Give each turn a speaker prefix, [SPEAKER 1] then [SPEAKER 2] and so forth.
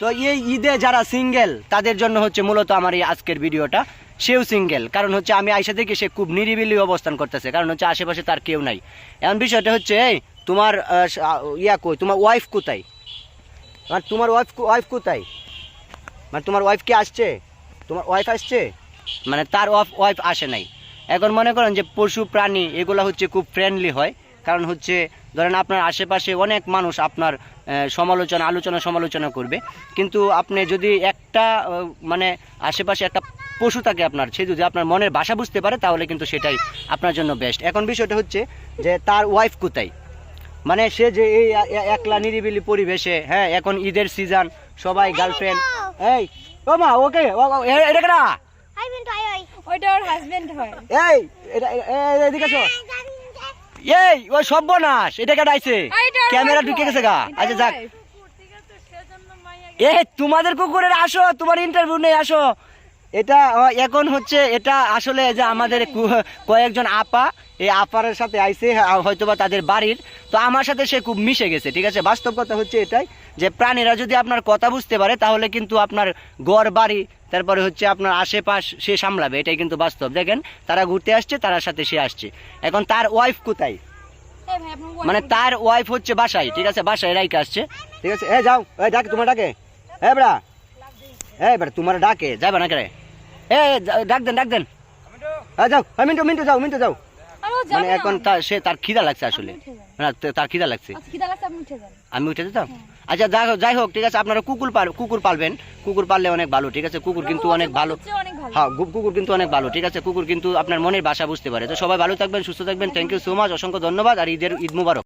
[SPEAKER 1] তো এই ঈদে যারা সিঙ্গেল, তাদের জন্য হচ্ছে মূলত আমার এই আজকের ভিডিওটা। সেও সিঙ্গেল, কারণ হচ্ছে আমি আইসা দেখি সে খুব নিরিবিলি অবস্থান করতেছে, কারণ হচ্ছে আশেপাশে তার কেউ নাই। এমন বিষয়টা হচ্ছে, এই, তোমার ইয়া কই, তোমার ওয়াইফ কোথায়? মানে তোমার ওয়াইফ ওয়াইফ কোথায়? মানে তোমার ওয়াইফ কি আসছে? তোমার ওয়াইফ আসছে? মানে তার ওয়াইফ আসে নাই। এখন মনে করেন যে পশু, প্রাণী, এগুলো হচ্ছে খুব ফ্রেন্ডলি হয়। কারণ হচ্ছে ধরেন আপনার আশেপাশে অনেক মানুষ আপনার সমালোচনা আলোচনা সমালোচনা করবে। কিন্তু আপনি যদি একটা মানে আশেপাশে একটা পশু থাকে আপনার সে যদি আপনার মনের ভাষা বুঝতে পারে তাহলে কিন্তু সেটাই আপনার জন্য বেস্ট এখন বিষয়টা হচ্ছে যে তার ওয়াইফ কোথায়? মানে সে যে এই একলা নিরিবিলি পরিবেশে হ্যাঁ এখন ঈদের সিজন সবাই গার্লফ্রেন্ড এই ও মা ওকে এটা কেনা
[SPEAKER 2] ওইটা ওর হাজবেন্ড হয়।
[SPEAKER 1] এই এটা এদিকে এই ওই সর্বনাশ এটা কেটে আইছে ক্যামেরা ঢুকে গেছে গা। আচ্ছা যাক। এ তোমাদের কুকুরের আসো তোমার ইন্টারভিউ নেই আসো। এটা এখন হচ্ছে এটা আসলে যে আমাদের কয়েকজন আপা। এই আপারের সাথে আইসে হয়তো বা তাদের বাড়ির তো আমার সাথে সে খুব মিশে গেছে ঠিক আছে? বাস্তব কথা হচ্ছে এটাই যে প্রাণীরা যদি আপনার কথা বুঝতে পারে তাহলে কিন্তু আপনার গড় বাড়ি তারপরে হচ্ছে আপনার আশেপাশ সে সামলাবে এটাই কিন্তু বাস্তব। দেখেন তারা ঘুরতে আসছে তার সাথে সে আসছে। এখন তার ওয়াইফ কোথায়? মানে তার ওয়াইফ হচ্ছে বাসায় ঠিক আছে? বাসায় রাইকে আসছে। ঠিক আছে? এ যাও। এই ডাকে তোমার ডাকে। এ বড়া। এ বড়া তোমার ডাকে। যাবে না করে এ ডাক দেন ডাক দেন। এ যাও। এ মিন্টু মিন্টু যাও মিন্টু যাও। মানে এখন তার সে তার খিদা লাগছে আসলে। না তার খিদা লাগছে।
[SPEAKER 2] আচ্ছা
[SPEAKER 1] আমি উঠে যেতাম আচ্ছা যাই হোক যাই হোক ঠিক আছে আপনারা কুকুর পাল কুকুর পালবেন। কুকুর পাললে অনেক ভালো ঠিক আছে? কুকুর কিন্তু অনেক ভালো। হ্যাঁ কুকুর কিন্তু অনেক ভালো ঠিক আছে? কুকুর কিন্তু আপনার মনের বাসা বুঝতে পারে। তো সবাই ভালো থাকবেন সুস্থ থাকবেন। থ্যাংক ইউ সো মাচ অসংখ্য ধন্যবাদ আর ঈদের ঈদ মুবারক।